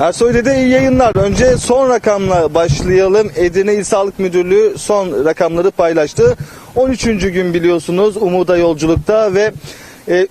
Ersoy Dede iyi yayınlar. Önce son rakamla başlayalım. Edirne İl Sağlık Müdürlüğü son rakamları paylaştı. 13. gün biliyorsunuz Umuda yolculukta ve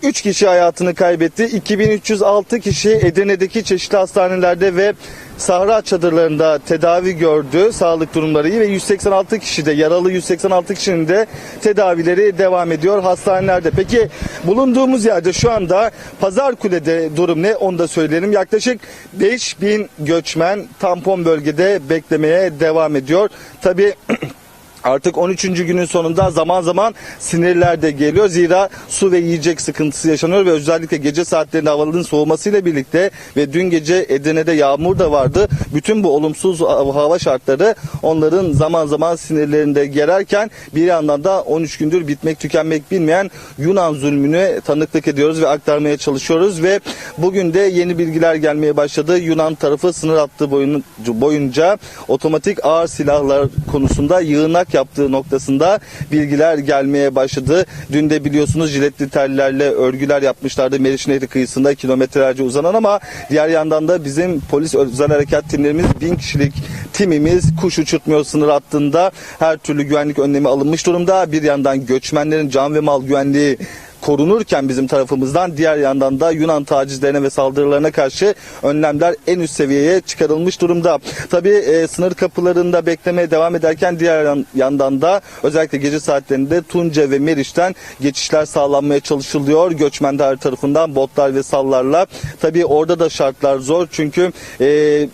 3 kişi hayatını kaybetti. 2306 kişi Edirne'deki çeşitli hastanelerde ve sahra çadırlarında tedavi gördü. Sağlık durumları iyi ve 186 kişi de yaralı 186 kişinin de tedavileri devam ediyor hastanelerde. Peki bulunduğumuz yerde şu anda Pazarkule'de durum ne onu da söyleyelim. Yaklaşık 5000 göçmen tampon bölgede beklemeye devam ediyor. Tabii Artık 13. günün sonunda zaman zaman sinirler de geliyor. Zira su ve yiyecek sıkıntısı yaşanıyor ve özellikle gece saatlerinde havanın soğumasıyla birlikte ve dün gece Edirne'de yağmur da vardı. Bütün bu olumsuz hava şartları onların zaman zaman sinirlerinde gererken bir yandan da 13 gündür bitmek tükenmek bilmeyen Yunan zulmüne tanıklık ediyoruz ve aktarmaya çalışıyoruz ve bugün de yeni bilgiler gelmeye başladı. Yunan tarafı sınır hattı boyun- boyunca otomatik ağır silahlar konusunda yığınak yaptığı noktasında bilgiler gelmeye başladı. Dün de biliyorsunuz jiletli tellerle örgüler yapmışlardı Meriç Nehri kıyısında kilometrelerce uzanan ama diğer yandan da bizim polis özel harekat timlerimiz bin kişilik timimiz kuş uçurtmuyor sınır hattında her türlü güvenlik önlemi alınmış durumda. Bir yandan göçmenlerin can ve mal güvenliği korunurken bizim tarafımızdan diğer yandan da Yunan tacizlerine ve saldırılarına karşı önlemler en üst seviyeye çıkarılmış durumda. Tabii e, sınır kapılarında beklemeye devam ederken diğer yan- yandan da özellikle gece saatlerinde Tunca ve Meriç'ten geçişler sağlanmaya çalışılıyor. Göçmenler tarafından botlar ve sallarla. Tabii orada da şartlar zor çünkü e,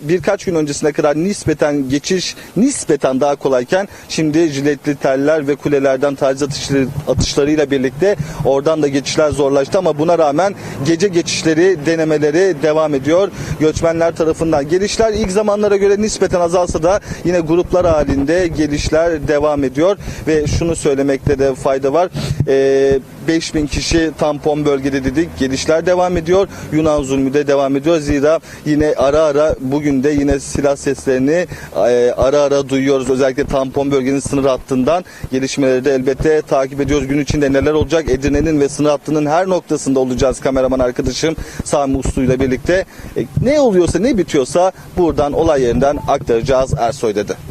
birkaç gün öncesine kadar nispeten geçiş nispeten daha kolayken şimdi jiletli teller ve kulelerden taciz atışları, atışlarıyla birlikte oradan da geçişler zorlaştı ama buna rağmen gece geçişleri denemeleri devam ediyor. Göçmenler tarafından gelişler ilk zamanlara göre nispeten azalsa da yine gruplar halinde gelişler devam ediyor ve şunu söylemekte de fayda var. Ee, 5000 kişi tampon bölgede dedik. Gelişler devam ediyor. Yunan zulmü de devam ediyor. Zira yine ara ara bugün de yine silah seslerini e, ara ara duyuyoruz. Özellikle tampon bölgenin sınır hattından gelişmeleri de elbette takip ediyoruz. Gün içinde neler olacak? Edirne'nin ve sınır hattının her noktasında olacağız kameraman arkadaşım Sami Uslu ile birlikte. E, ne oluyorsa ne bitiyorsa buradan olay yerinden aktaracağız Ersoy dedi.